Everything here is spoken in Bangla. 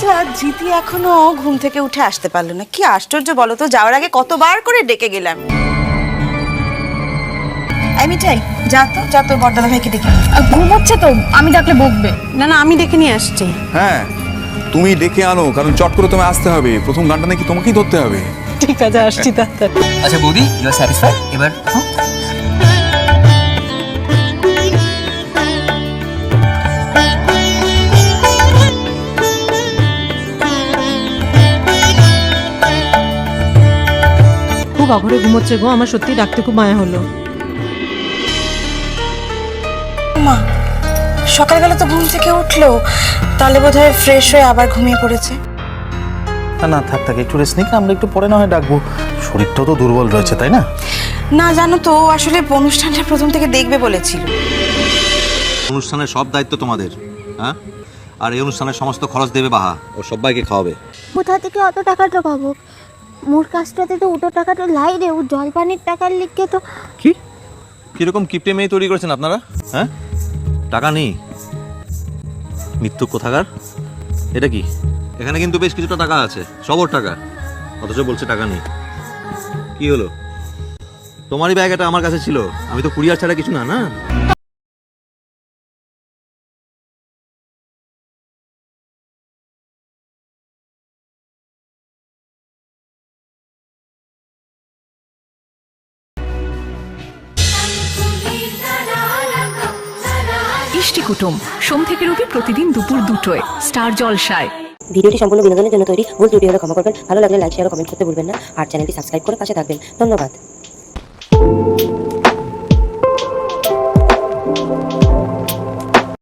আচ্ছা জিতি এখনও ঘুম থেকে উঠে আসতে পারল না। কি আশ্চর্য বলো তো যাওয়ার আগে কতবার করে ডেকে গেলাম। আমি চাই যা তো যা তোর বড়দাদা ভাইকে ডেকে ঘুমোচ্ছে তো আমি ডাকলে বকবে। না না আমি ডেকে নিয়ে আসছি। হ্যাঁ তুমি ডেকে আনো কারণ চট করে তোমায় আসতে হবে। প্রথম গানটা নাকি তোমাকেই ধরতে হবে। ঠিক আছে আসছি আচ্ছা বৌদি ইউ আর স্যাটিসফাইড এবার অঘরে ঘুমোচ্ছে গো। আমার সত্যি ডাকতে খুব মায়া হলো। মা সকালবেলা তো ঘুম থেকে উঠল। তাহলে বোধহয় ফ্রেশ হয়ে আবার ঘুমিয়ে পড়েছে। না না থাক থাক একটু রেস্ট নিক আমরা একটু পরে না হয় ডাকবো। শরীরটাও তো দুর্বল রয়েছে তাই না? না জানো তো আসলে অনুষ্ঠানটা প্রথম থেকে দেখবে বলেছিল। অনুষ্ঠানের সব দায়িত্ব তোমাদের হ্যাঁ? আর এই অনুষ্ঠানের সমস্ত খরচ দেবে বাহা। ও সবাইকে খাওয়াবে। কোথা থেকে অত টাকাটা পাবো মোর কাছটাতে তো উটো টাকাটা লাই রে, ও জল পানির টাকার লিখে তো কি? কীরকম কিপটে মেয়ে তৈরি করেছেন আপনারা? হ্যাঁ? টাকা নেই। মৃত্যু কোথাকার? এটা কি? এখানে কিন্তু বেশ কিছুটা টাকা আছে, সবর টাকা। অথচ বলছে টাকা নেই। কি হলো? তোমারই ব্যাগ এটা আমার কাছে ছিল। আমি তো কুরিয়ার ছাড়া কিছু না না? ইষ্টি কুটুম। সোম থেকে রবি প্রতিদিন দুপুর দুটোয়। স্টার জলসায়। ভিডিওটি সম্পূর্ণ বিনোদনের জন্য তৈরি। ভুল ত্রুটি হলে ক্ষমা করবেন। ভালো লাগলে লাইক শেয়ার কমেন্ট করতে ভুলবেন না। আর চ্যানেলটি সাবস্ক্রাইব করে পাশে থাকবেন। ধন্যবাদ।